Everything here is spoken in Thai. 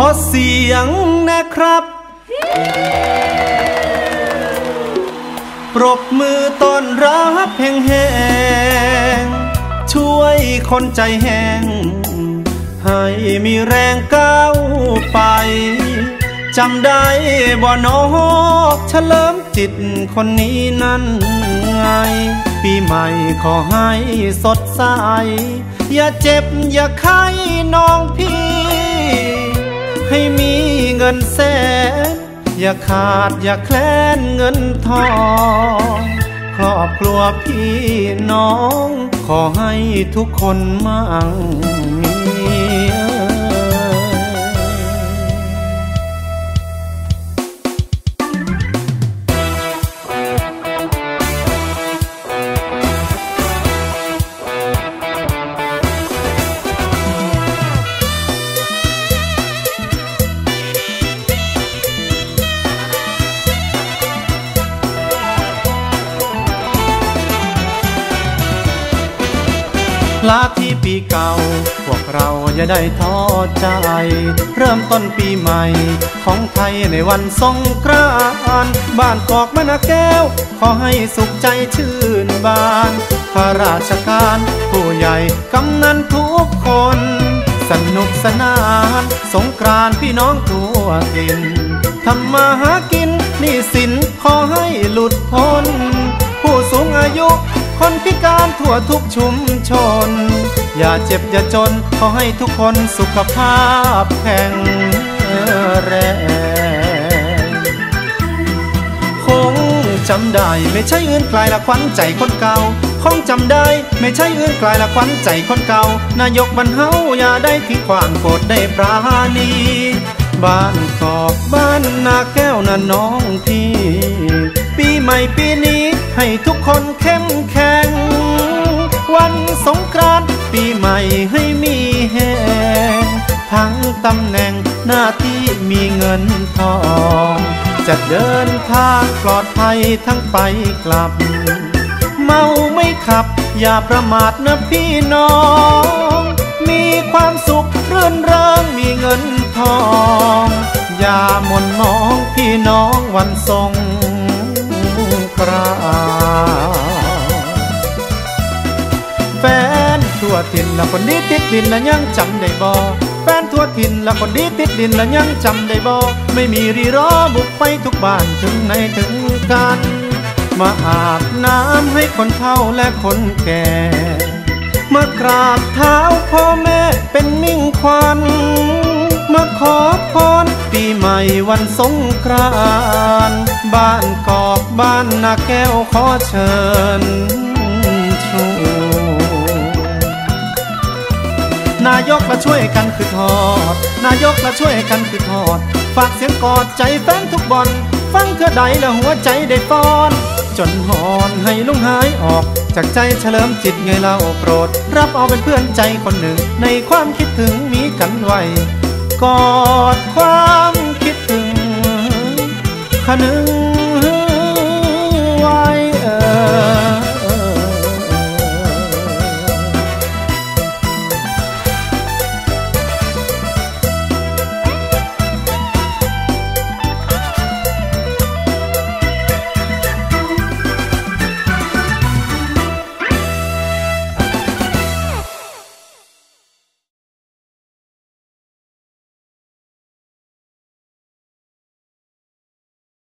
ขอเสียงนะครับ ปรบมือต้อนรับแห่งๆช่วยคนใจแห้ง ให้มีแรงก้าวไปจำได้บ่นอกเฉลิมจิตคนนี้นั้นไง ปีใหม่ขอให้สดใส อย่าเจ็บอย่าไข้น้องพี่ ให้มีเงินแสน อย่าขาดอย่าแคลนเงินทองครอบครัวพี่น้อง ขอให้ทุกคนมั่ง ลาที่ปีเก่า พวกเราอย่าได้ท้อใจ เริ่มต้นปีใหม่ ของไทยในวันสงกรานต์บ้านกอกมะนาแก้ว ขอให้สุขใจชื่นบานข้าราชการ ผู้ใหญ่กำนันทุกคน สนุกสนาน สงกรานต์พี่น้องทั่วถิ่นทำมาหากินนี้สินขอให้หลุดพ้น ผู้สูงอายุ คนพิการทั่วทุกชุมชน อย่าเจ็บอย่าจน ขอให้ทุกคนสุขภาพแข็งแรงคงจำได้ไม่ใช่อื่นกลละควันใจคนเก่าคงจำได้ไม่ใช่อื่นกลละควันใจคนเก่านายกบรรเฮาอย่าได้ทิ้งขวางโปรดได้ปราณีบ้านกอกบ้านนาแก้วนะน้องพี่ ปีใหม่ปีนี้ ให้ทุกคนเข้มแข็ง วันสงกรานต์ปีใหม่ให้มีแหงทั้งตำแหน่งหน้าที่มีเงินทอง จะเดินทางปลอดภัยทั้งไปกลับ เมาไม่ขับ อย่าประมาทนะพี่น้อง มีความสุขเรื่นเริงมีเงินทอง อย่าหม่นมองพี่น้องวันทรงกรา ถิ่นละคนนี้ติดดินละยังจำได้บ่แฟนทั่วถิ่นละคนนี้ติดดินละยังจำได้บ่ไม่มีรีรอบุกไปทุกบ้านถึงในถึงกัน มาอาบน้ำให้คนเฒ่าและคนแก่ มากราบเท้าพ่อแม่เป็นมิ่งควันมาขอพรปีใหม่วันสงกรานต์บ้านกอกบ้านนาแก้วขอเชิญ นายกละช่วยกันคือทอด นายกละช่วยกันคือทอด ฝากเสียงกอดใจแฟนทุกบอลฟังเธอใดและหัวใจได้ฟ้อน จนหอนให้ลุงหายออก จากใจเฉลิมจิตไงเล่าโปรด รับเอาเป็นเพื่อนใจคนหนึ่ง ในความคิดถึงมีกันไว้กอดความคิดถึงขนึง